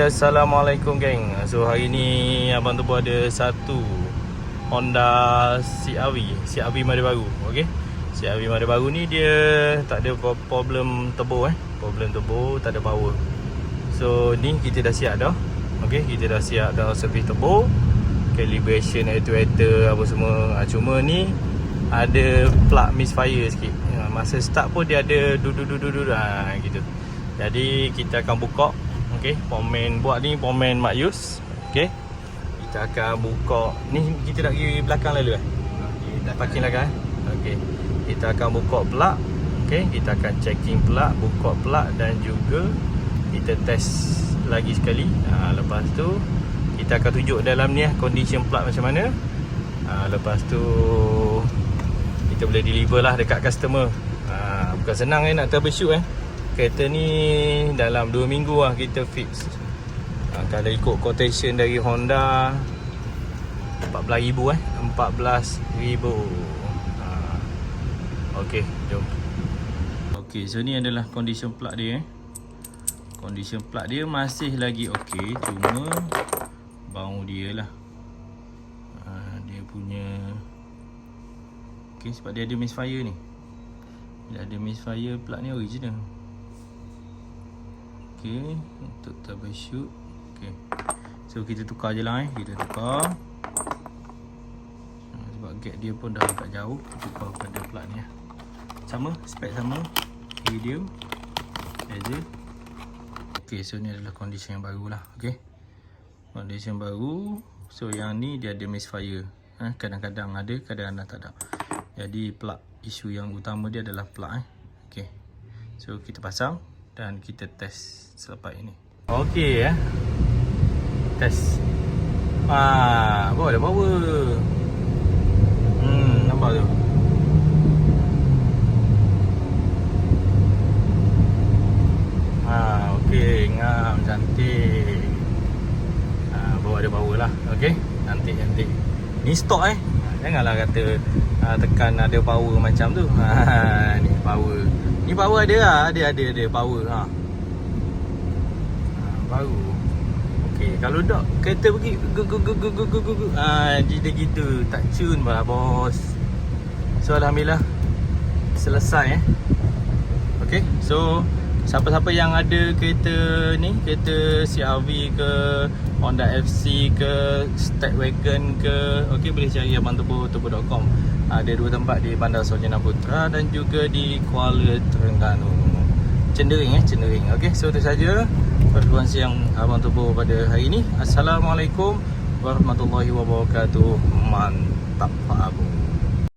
Assalamualaikum geng. So hari ni Abang Tebu ada satu Honda CRV CRV Mada Baru Okay CRV Mada Baru ni dia Tak ada pro- problem turbo eh? Problem turbo Tak ada power. So ni kita dah siap dah Okay kita dah siap dah Service turbo Calibration actuator Apa semua. Ha, Cuma ni Ada plug misfire sikit. Ha, Masa start pun dia ada Du-du-du-du-du ha, gitu. Jadi kita akan buka Okay, pomen buat ni pomen Mak Yus. Okay. Kita akan buka ni kita nak pergi belakang lalu eh. Parking belakang eh. Okay. Kita akan buka plug. Okay, kita akan checking plug, buka plug dan juga kita test lagi sekali. Ha, lepas tu kita akan tunjuk dalam ni eh condition plug macam mana. Ha, lepas tu kita boleh deliver lah dekat customer. Ha, bukan senang eh nak troubleshoot eh. Kereta ni dalam 2 minggu lah kita fix. Ha, Kalau ikut quotation dari Honda 14,000 eh? 14,000 ha. Okay jom. Okay so ni adalah condition plug dia eh. Condition plug dia masih lagi okay Cuma Bau dia lah. Ha, Dia punya Okay sebab dia ada misfire ni. Bila ada misfire plug ni original Okay, untuk troubleshoot. Okay. So kita tukar je lah eh. Kita tukar. Ha, Sebab gap dia pun dah agak jauh. Kita tukar pada plug ni lah. Sama, spek sama. Video. Bezel. Okay, so ni adalah condition yang baru lah. Okay. Condition baru. So yang ni dia ada misfire. Ha, kadang-kadang ada, kadang-kadang tak ada. Jadi plug isu yang utama dia adalah plug eh. Okay. So kita pasang dan kita test selepas ini. Okey ya. Test. Ah, bawa ada power. Hmm, nampak tu. Ah, okey, ngam cantik. Ah, bawa ada power lah. Okey, cantik cantik. Ni stok eh. Ah, Janganlah kata ah, tekan ada power macam tu. Ha, power ada lah, ada ada ada power ha. ha baru. Okey, kalau tak kereta pergi gu gu gu gu gu gu gu. Ha, dia gitu, tak tune pula bos. So alhamdulillah selesai eh. Okey, so siapa-siapa yang ada kereta ni, kereta CRV ke Honda FC ke Stagwagon ke, okey boleh cari abang turbo turbo.com. Ada dua tempat di Bandar Sarjana Putra dan juga di Kuala Terengganu. Cendering eh, cendering. Okey, so itu saja perkongsian yang abang turbo pada hari ini. Assalamualaikum warahmatullahi wabarakatuh. Mantap Pak Abu.